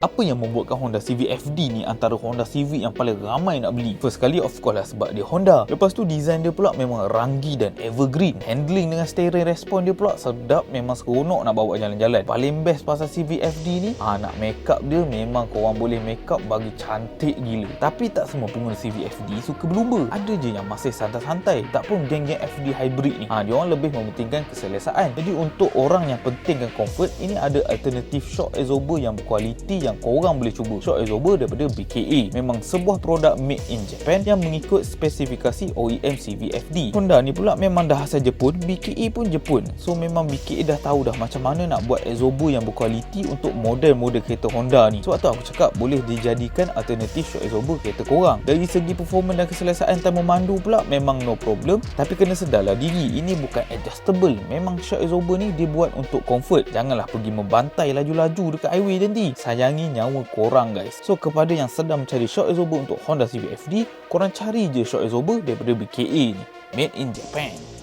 Apa yang membuatkan Honda Civic FD ni antara Honda Civic yang paling ramai nak beli? First kali of course lah sebab dia Honda. Lepas tu design dia pula memang ranggi dan evergreen. Handling dengan steering respon dia pula sedap memang seronok nak bawa jalan-jalan. Paling best pasal Civic FD ni, ha, nak make up dia memang korang boleh make up bagi cantik gila. Tapi tak semua pengguna Civic FD suka berlumba. Ada je yang masih santai-santai. Tak pun geng-geng FD hybrid ni. Ha, dia orang lebih mementingkan keselesaan. Jadi untuk orang yang pentingkan comfort, ini ada alternatif shock absorber yang berkualiti yang korang boleh cuba. Shock absorber daripada BKA memang sebuah produk made in Japan yang mengikut spesifikasi OEM CVFD Honda ni pula memang dah asal Jepun BKA pun Jepun. So memang BKA dah tahu dah macam mana nak buat absorber yang berkualiti untuk model-model kereta Honda ni. Sebab tu aku cakap boleh dijadikan alternatif shock absorber kereta korang. Dari segi performa dan keselesaan time memandu pula memang no problem. Tapi kena sedarlah diri. Ini bukan adjustable. Memang shock absorber ni dibuat untuk comfort. Janganlah pergi membantai laju-laju dekat highway nanti. Sayangi nyawa korang guys. So kepada yang sedang mencari shock absorber untuk Honda Civic FD korang cari je shock absorber daripada BKA ni made in Japan